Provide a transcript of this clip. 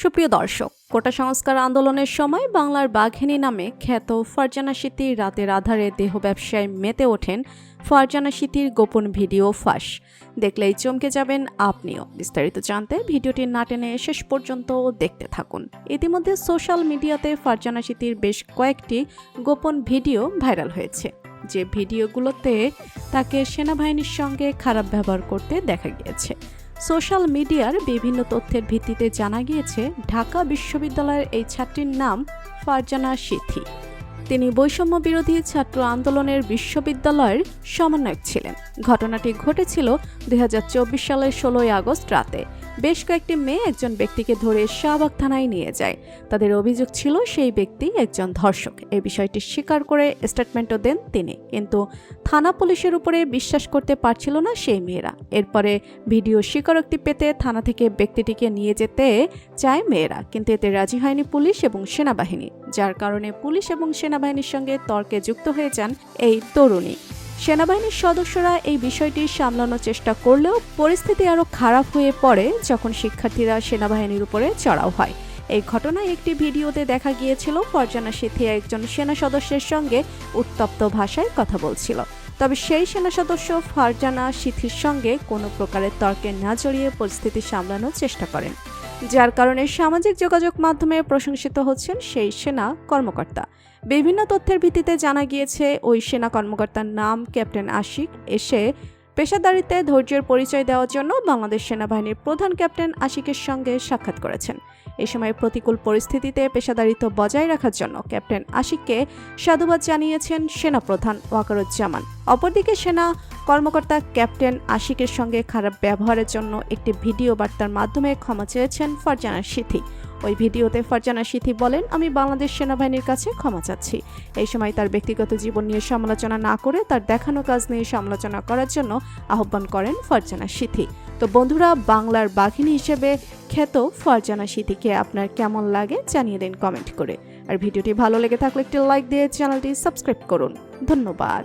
সুপ্রিয় দর্শক, কোটা সংস্কার আন্দোলনের সময় বাংলার বাঘিনী নামে খ্যাত ফারজানা সিতি রাতের আধারে দেহ ব্যবসায় মেতে ওঠেন ফারজানা সিতির গোপন ভিডিও ফাঁস। দেখলেই চমকে যাবেন আপনিও। বিস্তারিত জানতে ভিডিওটি না টেনে শেষ পর্যন্ত দেখতে থাকুন। ইতিমধ্যে সোশ্যাল মিডিয়াতে ফারজানা সিতির বেশ কয়েকটি গোপন ভিডিও ভাইরাল হয়েছে। যে ভিডিওগুলোতে তাকে সেনাবাহিনীর সঙ্গে খারাপ ব্যবহার করতে দেখা গিয়েছে। সোশ্যাল মিডিয়ার বিভিন্ন তথ্যের ভিত্তিতে জানা গিয়েছে, ঢাকা বিশ্ববিদ্যালয়ের এই ছাত্রীর নাম ফারজানা সিথি। তিনি বৈষম্য বিরোধী ছাত্র আন্দোলনের বিশ্ববিদ্যালয়ের সমন্বয়ক ছিলেন। ঘটনাটি ঘটেছিল দুই হাজার চব্বিশ সালের ষোলোই আগস্ট রাতে। বেশ কয়েকটি মেয়ে একজন ব্যক্তিকে ধরে শাহবাগ থানায় নিয়ে যায়। তাদের অভিযোগ ছিল সেই ব্যক্তি একজন ধর্ষক। এই বিষয়টি স্বীকার করে স্টেটমেন্টও দেন তিনি। কিন্তু থানা পুলিশের উপরে বিশ্বাস করতে পারছিল না সেই মেয়েরা। এরপরে ভিডিও স্বীকারোক্তি পেতে থানা থেকে ব্যক্তিটিকে নিয়ে যেতে চায় মেয়েরা। কিন্তু এতে রাজি হয়নি পুলিশ এবং সেনাবাহিনী, যার কারণে পুলিশ এবং সেনাবাহিনীর সঙ্গে তর্কে যুক্ত হয়ে যান এই তরুণী। সেনাবাহিনীর সদস্যরা এই বিষয়টি সামলানোর চেষ্টা করলেও পরিস্থিতি আরও খারাপ হয়ে পড়ে যখন শিক্ষার্থীরা সেনাবাহিনীর উপরে চড়াও হয়। এই ঘটনায় একটি ভিডিওতে দেখা গিয়েছিল, ফরজানা সিথি একজন সেনা সদস্যের সঙ্গে উত্তপ্ত ভাষায় কথা বলছিল। তবে সেই সেনা সদস্য ফারজানা সিথির সঙ্গে কোনো প্রকারের তর্কে না জড়িয়ে পরিস্থিতি সামলানোর চেষ্টা করেন। যার কারণে সামাজিক যোগাযোগ মাধ্যমে প্রশংসিত হচ্ছেন সেই সেনা কর্মকর্তা। বিভিন্ন তথ্যের ভিত্তিতে জানা গিয়েছে, ওই সেনা কর্মকর্তার নাম ক্যাপ্টেন আশিক এসে পেশাদারিতে ধৈর্যের পরিচয় দেওয়ার জন্য বাংলাদেশ সেনাবাহিনীর প্রধান ক্যাপ্টেন আশিকের সঙ্গে সাক্ষাৎ করেছেন। এ সময় প্রতিকূল পরিস্থিতিতে পেশাদারিত্ব বজায় রাখার জন্য ক্যাপ্টেন আশিককে সাধুবাদ জানিয়েছেন সেনাপ্রধান ওয়াকারুজ্জামান। অপরদিকে সেনা কর্মকর্তা ক্যাপ্টেন আশিকের সঙ্গে খারাপ ব্যবহারের জন্য একটি ভিডিও বার্তার মাধ্যমে ক্ষমা চেয়েছেন ফারজানা সিথি। ওই ভিডিওতে ফারজানা সিথি বলেন, আমি বাংলাদেশ সেনাবাহিনীর কাছে ক্ষমা চাচ্ছি। এই সময় তার ব্যক্তিগত জীবন নিয়ে সমালোচনা না করে তার দেখানো কাজ নিয়ে সমালোচনা করার জন্য আহ্বান করেন ফারজানা সিথি। তো বন্ধুরা, বাংলার বাঘিনী হিসেবে খ্যাত ফারজানা সিথিকে আপনার কেমন লাগে জানিয়ে দিন কমেন্ট করে। আর ভিডিওটি ভালো লেগে থাকলে একটি লাইক দিয়ে চ্যানেলটি সাবস্ক্রাইব করুন। ধন্যবাদ।